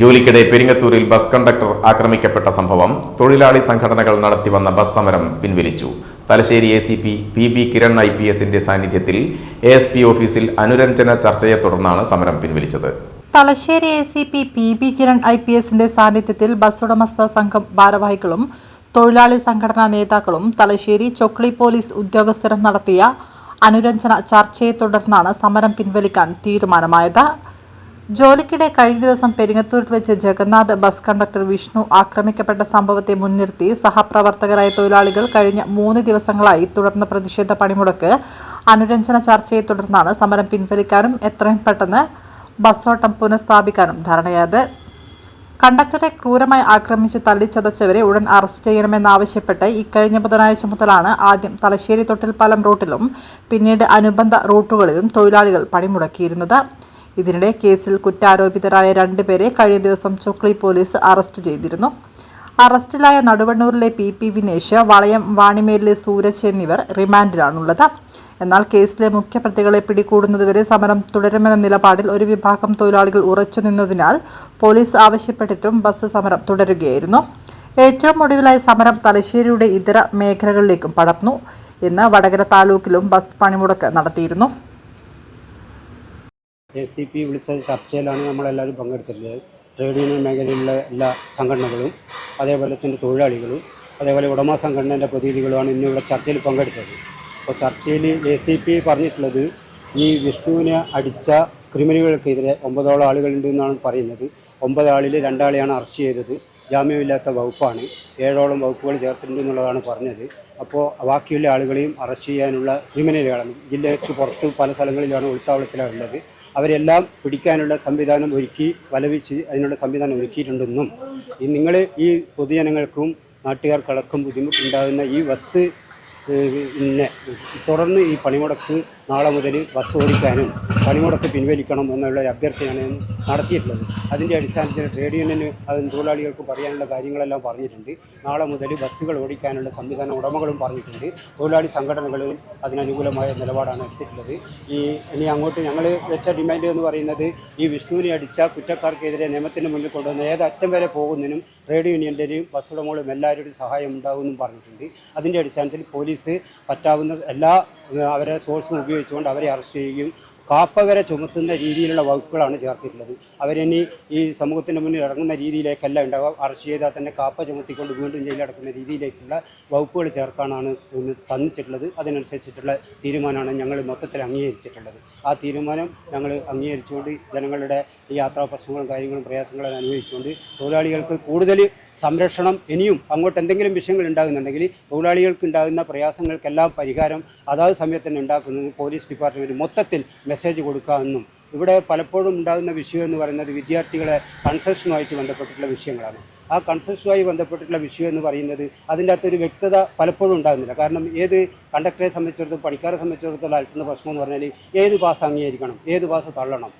ജോലിക്കിടെ പെരിങ്ങത്തൂരിൽ bus conductor ആക്രമിക്കപ്പെട്ട സംഭവം തൊഴിലാളി സംഘടനകൾ നടത്തിവന്ന ബസ് സമരം പിൻവലിച്ചു. Thalassery A C P P B Kiran I P എസിന്റെ സാന്നിധ്യത്തിൽ എ എസ് പി ഓഫീസിൽ അനുരഞ്ജന ചർച്ചയെ തുടർന്നാണ് സമരം പിൻവലിച്ചത്. Thalassery A C P P B Kiran I P എസിന്റെ സാന്നിധ്യത്തിൽ ബസ് ഉടമസ്ഥ സംഘം ഭാരവാഹികളും തൊഴിലാളി സംഘടനാ നേതാക്കളും തലശ്ശേരി ചൊക്ലി പോലീസ് ഉദ്യോഗസ്ഥരും നടത്തിയ അനുരഞ്ജന ചർച്ചയെ തുടർന്നാണ് സമരം പിൻവലിക്കാൻ തീരുമാനമായത്. ജോലിക്കിടെ കഴിഞ്ഞ ദിവസം പെരിങ്ങത്തൂരിൽ വെച്ച് ജഗന്നാഥ് ബസ് കണ്ടക്ടർ വിഷ്ണു ആക്രമിക്കപ്പെട്ട സംഭവത്തെ മുൻനിർത്തി സഹപ്രവർത്തകരായ തൊഴിലാളികൾ കഴിഞ്ഞ മൂന്ന് ദിവസങ്ങളായി തുടർന്ന പ്രതിഷേധ പണിമുടക്ക്. അനുരഞ്ജന ചർച്ചയെ തുടർന്നാണ് സമരം പിൻവലിക്കാനും എത്രയും പെട്ടെന്ന് ബസ്സോട്ടം പുനഃസ്ഥാപിക്കാനും ധാരണയായത്. കണ്ടക്ടറെ ക്രൂരമായി ആക്രമിച്ച് തല്ലിച്ചതച്ചവരെ ഉടൻ അറസ്റ്റ് ചെയ്യണമെന്നാവശ്യപ്പെട്ട് ഇക്കഴിഞ്ഞ ബുധനാഴ്ച മുതലാണ് ആദ്യം തലശ്ശേരി തൊട്ടിൽപ്പാലം റൂട്ടിലും പിന്നീട് അനുബന്ധ റൂട്ടുകളിലും തൊഴിലാളികൾ പണിമുടക്കിയിരുന്നത്. ഇതിനിടെ കേസിൽ കുറ്റാരോപിതരായ രണ്ടുപേരെ കഴിഞ്ഞ ദിവസം ചൊക്ലി പോലീസ് അറസ്റ്റ് ചെയ്തിരുന്നു. അറസ്റ്റിലായ നടുവണ്ണൂരിലെ പി പി വിനേഷ് വളയം വാണിമേലിലെ സൂരജ് എന്നിവർ റിമാൻഡിലാണുള്ളത്. എന്നാൽ കേസിലെ മുഖ്യപ്രതികളെ പിടികൂടുന്നതുവരെ സമരം തുടരുമെന്ന നിലപാടിൽ ഒരു വിഭാഗം തൊഴിലാളികൾ ഉറച്ചു നിന്നതിനാൽ പോലീസ് ആവശ്യപ്പെട്ടിട്ടും ബസ് സമരം തുടരുകയായിരുന്നു. ഏറ്റവും ഒടുവിലായി സമരം തലശ്ശേരിയുടെ ഇതര മേഖലകളിലേക്കും പടർന്നു. ഇന്ന് വടകര താലൂക്കിലും ബസ് പണിമുടക്ക് നടത്തിയിരുന്നു. എ സി പി വിളിച്ച ചർച്ചയിലാണ് നമ്മളെല്ലാവരും പങ്കെടുത്തിട്ടുള്ളത് ട്രേഡ് യൂണിയൻ മേഖലയിലുള്ള എല്ലാ സംഘടനകളും അതേപോലെ തന്നെ തൊഴിലാളികളും അതേപോലെ ഉടമ സംഘടനയുടെ പ്രതിനിധികളുമാണ് ഇന്നിവിടെ ചർച്ചയിൽ പങ്കെടുത്തത്. അപ്പോൾ ചർച്ചയിൽ എ സി പി പറഞ്ഞിട്ടുള്ളത് ഈ വിഷ്ണുവിനെ അടിച്ച ക്രിമിനലുകൾക്കെതിരെ ഒമ്പതോളം ആളുകളുണ്ട് എന്നാണ് പറയുന്നത്. ഒമ്പതാളിൽ രണ്ടാളെയാണ് അറസ്റ്റ് ചെയ്തത്. ജാമ്യമില്ലാത്ത വകുപ്പാണ്. ഏഴോളം വകുപ്പുകൾ ചേർത്തിട്ടുണ്ട് എന്നുള്ളതാണ് പറഞ്ഞത്. അപ്പോൾ ബാക്കിയുള്ള ആളുകളെയും അറസ്റ്റ് ചെയ്യാനുള്ള ക്രിമിനലുകളാണ്. ജില്ലയ്ക്ക് പുറത്ത് പല സ്ഥലങ്ങളിലാണ് ഉൾത്താവളത്തിലാണ് ഉള്ളത് അവരെല്ലാം പിടിക്കാനുള്ള സംവിധാനം ഒരുക്കി വലവിച്ച് അതിനുള്ള സംവിധാനം ഒരുക്കിയിട്ടുണ്ടെന്നും ഈ നിങ്ങൾ ഈ പൊതുജനങ്ങൾക്കും നാട്ടുകാർക്കടക്കം ബുദ്ധിമുട്ടുണ്ടാകുന്ന ഈ ബസ് തുടർന്ന് ഈ പണിമുടക്ക് നാളെ മുതൽ ബസ് ഓടിക്കാനും പണിമുടക്ക് പിൻവലിക്കണം എന്നുള്ള അഭ്യർത്ഥനയാണ് നടത്തിയിട്ടുള്ളത്. അതിന്റെ അടിസ്ഥാനത്തിൽ ട്രേഡ് യൂണിയന് അതും തൊഴിലാളികൾക്ക് പറയാനുള്ള കാര്യങ്ങളെല്ലാം പറഞ്ഞിട്ടുണ്ട്. നാളെ മുതൽ ബസ്സുകൾ ഓടിക്കാനുള്ള സംവിധാന ഉടമകളും പറഞ്ഞിട്ടുണ്ട്. തൊഴിലാളി സംഘടനകളും അതിനനുകൂലമായ നിലപാടാണ് എടുത്തിട്ടുള്ളത്. ഈ ഇനി അങ്ങോട്ട് ഞങ്ങൾ വെച്ച ഡിമാൻഡ് എന്ന് പറയുന്നത് ഈ വിഷ്ണുവിനെ അടിച്ച കുറ്റക്കാർക്കെതിരെ നിയമത്തിന് മുന്നിൽ കൊണ്ടുവന്ന ഏത് അറ്റം വരെ പോകുന്നതിനും ട്രേഡ് യൂണിയന്റെയും ബസ് ഉടമകളും എല്ലാവരുടെയും സഹായം ഉണ്ടാകുമെന്നും പറഞ്ഞിട്ടുണ്ട്. അതിന്റെ അടിസ്ഥാനത്തിൽ പോലീസ് പറ്റാവുന്ന എല്ലാ അവരെ സോഴ്സും ഉപയോഗിച്ചുകൊണ്ട് അവരെ അറസ്റ്റ് ചെയ്യുകയും കാപ്പ വരെ ചുമത്തുന്ന രീതിയിലുള്ള വകുപ്പുകളാണ് ചേർത്തിട്ടുള്ളത്. അവരിനി ഈ സമൂഹത്തിന്റെ മുന്നിൽ ഇറങ്ങുന്ന രീതിയിലേക്കല്ല ഉണ്ടാവുക. അറസ്റ്റ് ചെയ്താൽ തന്നെ കാപ്പ ചുമത്തിക്കൊണ്ട് വീണ്ടും ജയിലടക്കുന്ന രീതിയിലേക്കുള്ള വകുപ്പുകൾ ചേർക്കാനാണ് തന്നിട്ടുള്ളത് അതിനനുസരിച്ചിട്ടുള്ള തീരുമാനമാണ് ഞങ്ങൾ മൊത്തത്തിൽ അംഗീകരിച്ചിട്ടുള്ളത്. ആ തീരുമാനം ഞങ്ങൾ അംഗീകരിച്ചുകൊണ്ട് ജനങ്ങളുടെ ഈ യാത്രാ പ്രശ്നങ്ങളും കാര്യങ്ങളും പ്രയാസങ്ങളും അനുഭവിച്ചുകൊണ്ട് തൊഴിലാളികൾക്ക് കൂടുതൽ സംരക്ഷണം ഇനിയും അങ്ങോട്ട് എന്തെങ്കിലും വിഷയങ്ങൾ ഉണ്ടാകുന്നുണ്ടെങ്കിൽ തൊഴിലാളികൾക്ക് ഉണ്ടാകുന്ന പ്രയാസങ്ങൾക്കെല്ലാം പരിഹാരം അതാത് സമയത്ത് തന്നെ ഉണ്ടാക്കുന്നത് പോലീസ് ഡിപ്പാർട്ട്മെന്റ് മൊത്തത്തിൽ മെസ്സേജ് കൊടുക്കാമെന്നും ഇവിടെ പലപ്പോഴും ഉണ്ടാകുന്ന വിഷയം എന്ന് പറയുന്നത് വിദ്യാർത്ഥികളെ കൺസെഷനുമായിട്ട് ബന്ധപ്പെട്ടിട്ടുള്ള വിഷയങ്ങളാണ്. ആ കൺസെഷനുമായി ബന്ധപ്പെട്ടിട്ടുള്ള വിഷയം എന്ന് പറയുന്നത് അതിന്റെ അകത്തൊരു വ്യക്തത പലപ്പോഴും ഉണ്ടാകുന്നില്ല. കാരണം ഏത് കണ്ടക്ടറെ സംബന്ധിച്ചിടത്തോളം പണിക്കാരെ സംബന്ധിച്ചിടത്തോളം അലട്ടുന്ന പ്രശ്നം എന്ന് പറഞ്ഞാൽ ഏത് പാസ് അംഗീകരിക്കണം ഏത് പാസ് തള്ളണം.